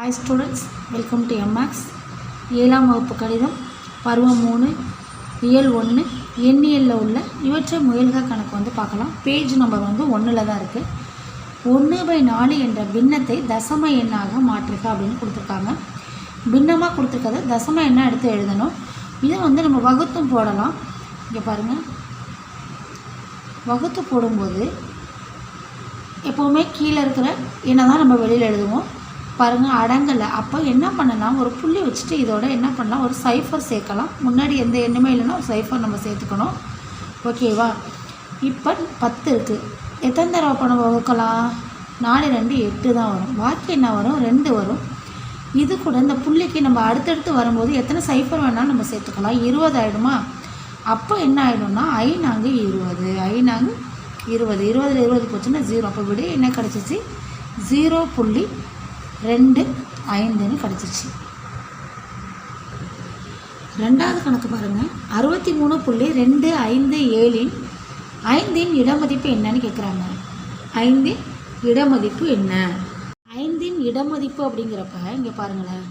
Hi students welcome to MX ஏழாம் வகுப்பு கணிதம் பருவம் மூணு இயல் ஒன்று எண்ணியலில் உள்ள இவற்றை முயல்க கணக்கு வந்து பார்க்கலாம். பேஜ் நம்பர் வந்து ஒன்றில் தான் இருக்குது ஒன்று பை நாலு என்ற பின்னத்தை தசம எண்ணாக மாற்றுக அப்படின்னு கொடுத்துருக்காங்க. பின்னமாக கொடுத்துருக்கத தசம எண்ணாக எடுத்து எழுதணும். இதை வந்து நம்ம வகுத்தும் போடலாம். இங்கே பாருங்கள் வகுத்து போடும்போது எப்போவுமே கீழே இருக்கிற எண்ணை தான் நம்ம வெளியில் எழுதுவோம். பாருங்கள் அடங்கலை. அப்போ என்ன பண்ணலாம்? ஒரு புள்ளி வச்சுட்டு இதோட என்ன பண்ணலாம்? ஒரு சைஃபர் சேர்க்கலாம். முன்னாடி எந்த எண்ணுமே இல்லைன்னா ஒரு சைஃபர் நம்ம சேர்த்துக்கணும். ஓகேவா இப்போ பத்து இருக்குது எத்தனை தடவை பணம் வகுக்கலாம்? நாலு ரெண்டு எட்டு தான் வரும். பாக்கி என்ன வரும்? ரெண்டு வரும். இது கூட இந்த புள்ளிக்கு நம்ம அடுத்தடுத்து வரும்போது எத்தனை சைஃபர் வேணாலும் நம்ம சேர்த்துக்கலாம். இருபது ஆகிடுமா அப்போ என்ன ஆகிடும்னா ஐநாங்கு இருபது. ஐநாங்கு இருபது. இருபதில் இருபது போச்சுன்னா ஜீரோ அப்போ விட என்ன கிடச்சிச்சு? ஜீரோ புள்ளி ரெண்டு ஐந்துன்னு கிடச்சிருச்சு ரெண்டாவது கணக்கு பாருங்கள் அறுபத்தி மூணு புள்ளி ரெண்டு ஐந்து ஏழின் ஐந்தின் இடமதிப்பு என்னன்னு கேட்குறாங்க ஐந்தின் இடமதிப்பு என்ன? ஐந்தின் இடமதிப்பு அப்படிங்கிறப்ப இங்கே பாருங்களேன்.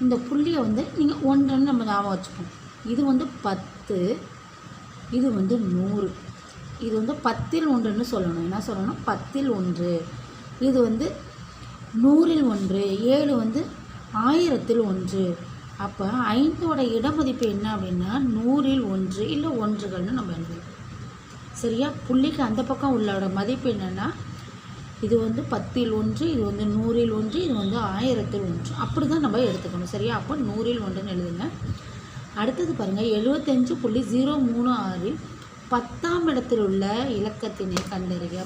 இந்த புள்ளியை வந்து நீங்கள் ஒன்றுன்னு நம்ம ஞாபகம் வச்சுப்போம். இது வந்து பத்து இது வந்து நூறு. இது வந்து பத்தில் ஒன்றுன்னு சொல்லணும். என்ன சொல்லணும்? பத்தில் ஒன்று. இது வந்து நூறில் ஒன்று ஏழு வந்து ஆயிரத்தில் ஒன்று. அப்போ ஐந்தோட இடமதிப்பு என்ன அப்படின்னா நூறில் ஒன்று இல்லை ஒன்றுகள்னு நம்ம எழுதலாம். சரியா? புள்ளிக்கு அந்த பக்கம் உள்ளோட மதிப்பு என்னென்னா இது வந்து பத்தில் ஒன்று இது வந்து நூறில் ஒன்று இது வந்து ஆயிரத்தில் ஒன்று. அப்படி தான் நம்ம எடுத்துக்கணும் சரியா? அப்போ நூறில் ஒன்றுன்னு எழுதுங்க. அடுத்தது பாருங்கள் எழுபத்தஞ்சு புள்ளி ஜீரோ மூணு ஆறில் பத்தாம் இடத்தில் உள்ள இலக்கத்தினை கண்டறிக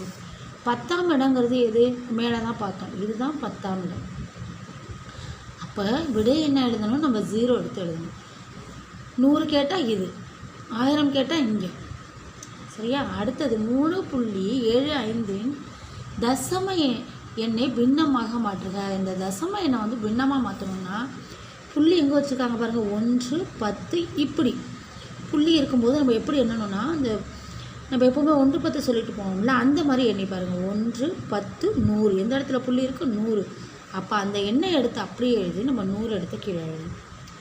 பத்தாம் இடங்கிறது எது? மேலே தான் பார்த்தோம். இதுதான் பத்தாம் இடம். அப்போ விடை என்ன எழுதணும்? நம்ம ஜீரோ எடுத்து எழுதணும். நூறு கேட்டால் இது. ஆயிரம் கேட்டால் இங்கே. சரியா? அடுத்தது மூணு புள்ளி ஏழு ஐந்தின் தசம எண்ணை பின்னமாக மாற்றுக. இந்த தசம எண்ணை வந்து பின்னமாக மாற்றணும்னா புள்ளி எங்கே வச்சுருக்காங்க பாருங்கள் ஒன்று பத்து இப்படி. புள்ளி இருக்கும்போது நம்ம எப்படி எண்ணணும்னா அந்த நம்ம எப்போவுமே ஒன்று பத்து சொல்லிட்டு போவோம்ல அந்த மாதிரி எண்ணி பாருங்கள் ஒன்று பத்து நூறு. எந்த இடத்துல புள்ளி இருக்குது நூறு. அப்போ அந்த எண்ணெய் எடுத்து அப்படியே எழுதி நம்ம நூறு எடுத்து கீழே எழுதணும்.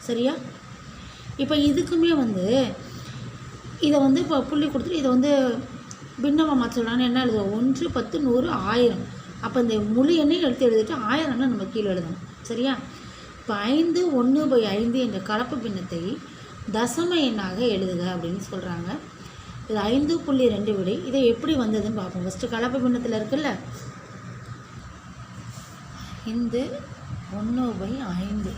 சரியா? இப்போ இதுக்குமே வந்து இதை வந்து இப்போ புள்ளி கொடுத்துட்டு இதை வந்து பின்னமாக மாற்றலான்னு என்ன எழுதுவோம் ஒன்று பத்து நூறு ஆயிரம். அப்போ இந்த முழு எண்ணையும் எடுத்து எழுதிட்டு ஆயிரம்னு நம்ம கீழே எழுதணும். சரியா? இப்போ ஐந்து ஒன்று பை ஐந்து என்ற கலப்பு பின்னத்தை தசம எண்ணாக எழுதுக அப்படின்னு சொல்கிறாங்க இது ஐந்து புள்ளி ரெண்டு விடை. இதை எப்படி வந்ததுன்னு பார்ப்போம். ஃபஸ்ட்டு கலப்பு பின்னத்தில் இருக்குல்ல? இந்து ஒன்று பை ஐந்து.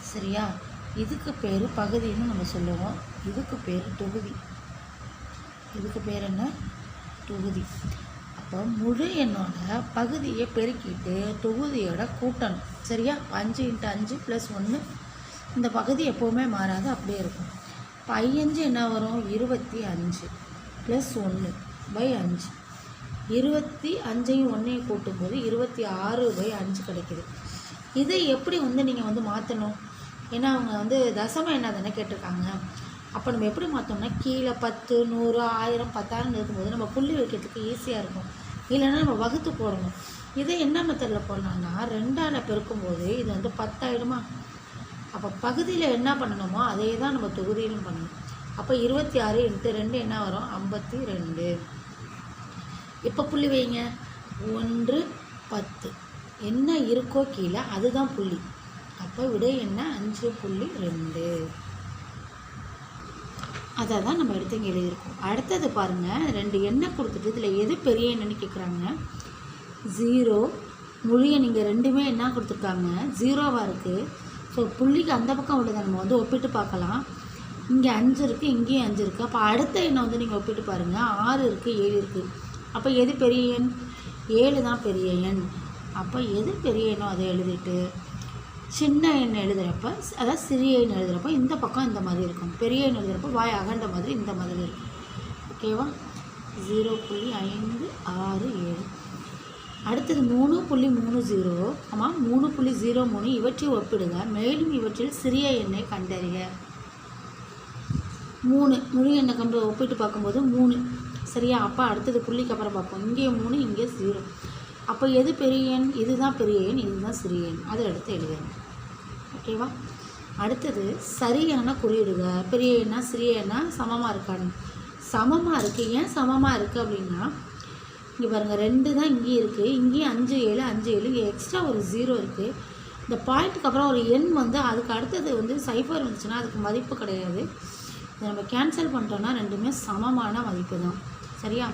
சரியா? இதுக்கு பேர் பகுதின்னு நம்ம சொல்லுவோம். இதுக்கு பேர் தொகுதி. இதுக்கு பேர் என்ன? தொகுதி. அப்போ முழு எண்ணோட பகுதியை பெருக்கிட்டு தொகுதியோட கூட்டணும். சரியா? அஞ்சு இன்ட்டு அஞ்சு ப்ளஸ் ஒன்று இந்த பகுதி எப்போவுமே மாறாது. அப்படியே இருக்கும். இப்போ என்ன வரும்? இருபத்தி அஞ்சு. ப்ளஸ் ஒன்று பை அஞ்சு. இருபத்தி அஞ்சையும் ஒன்றையும் கூட்டும்போது இருபத்தி ஆறு பை அஞ்சு கிடைக்குது. இதை எப்படி வந்து நீங்கள் வந்து மாற்றணும் ஏன்னா அவங்க வந்து தசமம் என்ன தானே கேட்டிருக்காங்க. அப்போ நம்ம எப்படி மாற்றோம்னா கீழே பத்து நூறு ஆயிரம் பத்தாயிரம் இருக்கும்போது நம்ம புள்ளி வைக்கிறதுக்கு ஈஸியாக இருக்கும். இல்லைன்னா நம்ம வகுத்து போடணும். இதை என்ன மெத்தடில் போடலாம்னா ரெண்டால் பெருக்கும்போது இது வந்து பத்தாயிடுமா? அப்போ பகுதியில் என்ன பண்ணணுமோ அதே தான் நம்ம தொகுதியிலும் பண்ணணும். அப்போ இருபத்தி ஆறு இன்ட்டு ரெண்டு என்ன வரும்? ஐம்பத்தி ரெண்டு. இப்போ புள்ளி வைங்க? ஒன்று பத்து. என்ன இருக்கோ கீழே அதுதான் புள்ளி. அப்போ விடை என்ன? அஞ்சு புள்ளி ரெண்டு. அதை தான் நம்ம எடுத்து இங்கே எழுதியிருக்கோம். அடுத்தது பாருங்கள் ரெண்டு எண்ணெய் கொடுத்துட்டு இதில் எது பெரிய எண்ணெய்னு கேட்குறாங்க ஜீரோ. மொழியை நீங்கள் ரெண்டுமே என்ன கொடுத்துருக்காங்க? ஜீரோவாக இருக்குது ஸோ புள்ளிக்கு அந்த பக்கம் உள்ளதை நம்ம வந்து ஒப்பிட்டு பார்க்கலாம். இங்கே அஞ்சு இருக்குது இங்கேயும் அஞ்சு இருக்குது அப்போ அடுத்த எண்ணை வந்து நீங்கள் ஒப்பிட்டு பாருங்கள் ஆறு இருக்குது ஏழு இருக்குது அப்போ எது பெரிய எண்? ஏழு தான் பெரிய எண். அப்போ எது பெரிய எண்ணோ அதை எழுதிட்டு சின்ன எண் எழுதுகிறப்ப அதாவது சிறிய எண் எழுதுகிறப்ப இந்த பக்கம் இந்த மாதிரி இருக்கும். பெரிய எண் எழுதுகிறப்ப வாய் அகண்ட மாதிரி இந்த மாதிரி இருக்கும். ஓகேவா ஜீரோ புள்ளி ஐந்து ஆறு ஏழு. அடுத்தது மூணு புள்ளி மூணு ஜீரோ. ஆமாம் மூணு புள்ளி ஜீரோ மூணு இவற்றை ஒப்பிடுக மேலும் இவற்றில் சிறிய எண்ணை கண்டறிக மூணு முழு எண்ணை கண்டு ஒப்பிட்டு பார்க்கும்போது மூணு. சரியா? அப்போ அடுத்தது புள்ளிக்கு அப்புறம் பார்ப்போம். இங்கே மூணு இங்கே ஜீரோ. அப்போ எது பெரிய எண்? இதுதான் பெரிய எண் இதுதான் சிறிய எண். அதை எடுத்து எழுதணும் ஓகேவா அடுத்தது சரியான குறியிடுக. பெரிய எண்ணா சிறிய எண்ணா சமமாக இருக்கான்னு. சமமாக இருக்குது ஏன் சமமாக இருக்குது அப்படின்னா இங்கே பாருங்கள் ரெண்டு தான் இங்கேயும் இருக்குது இங்கேயும் அஞ்சு ஏழு அஞ்சு ஏழு. இங்கே எக்ஸ்ட்ரா ஒரு ஜீரோ இருக்குது இந்த பாயிண்ட்டுக்கு அப்புறம் ஒரு எண் வந்து அதுக்கு அடுத்தது வந்து சைஃபர் இருந்துச்சுன்னா அதுக்கு மதிப்பு கிடையாது. இதை நம்ம கேன்சல் பண்ணிட்டோம்னா ரெண்டுமே சமமான மதிப்பு தான். சரியா?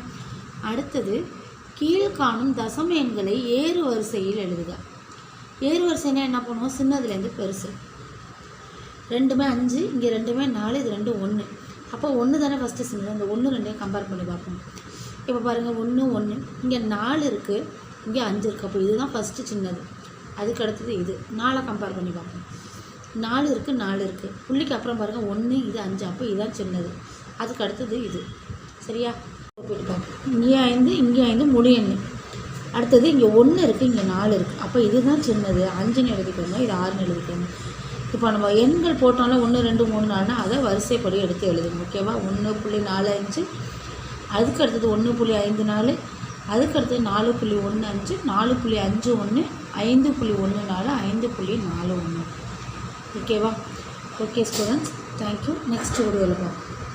அடுத்தது கீழ்காணும் தசம எண்களை ஏறு வரிசையில் எழுதுக. ஏறு வரிசைனா என்ன பண்ணுவோம்? சின்னதுலேருந்து பெருசு. ரெண்டுமே அஞ்சு இங்கே ரெண்டுமே நாலு இது ரெண்டு ஒன்று அப்போ ஒன்று தானே ஃபஸ்ட்டு சின்னது? அந்த ஒன்று ரெண்டையும் கம்பேர் பண்ணி பார்ப்போம். இப்போ பாருங்கள் ஒன்று ஒன்று இங்கே நாலு இருக்குது இங்கே அஞ்சு இருக்குது அப்போ இதுதான் ஃபஸ்ட்டு சின்னது. அதுக்கு அடுத்தது இது. நாலை கம்பேர் பண்ணி பார்ப்போம். நாலு இருக்குது நாலு இருக்குது புள்ளிக்கு அப்புறம் பாருங்கள் ஒன்று இது அஞ்சு. அப்போ இதுதான் சின்னது. அதுக்கு அடுத்தது இது. சரியா? போயிட்டு பார்ப்போம். இங்கே ஐந்து இங்கே ஐந்து முழு எண்ணு. அடுத்தது இங்கே ஒன்று இருக்குது இங்கே நாலு இருக்குது அப்போ இதுதான் சின்னது. அஞ்சுன்னு எழுதிக்கோங்க இது ஆறுன்னு எழுதிக்கோங்க. இப்போ நம்ம எண்கள் போட்டோம்னா ஒன்று ரெண்டு மூணு நாலுனா அதை வரிசைப்படி எடுத்து எழுதுங்க. ஓகேவா? ஒன்று புள்ளி நாலு அஞ்சு. அதுக்கு அடுத்தது ஒன்று புள்ளி ஐந்து நாலு அதுக்கு அடுத்தது நாலு புள்ளி ஒன்று அஞ்சு நாலு புள்ளி அஞ்சு ஒன்று ஐந்து புள்ளி ஒன்று நாலு ஐந்து புள்ளி நாலு ஒன்று ஓகேவா ஓகே ஸ்டூடெண்ட்ஸ் தேங்க்யூ நெக்ஸ்ட் வீடியோவில் பார்ப்போம்.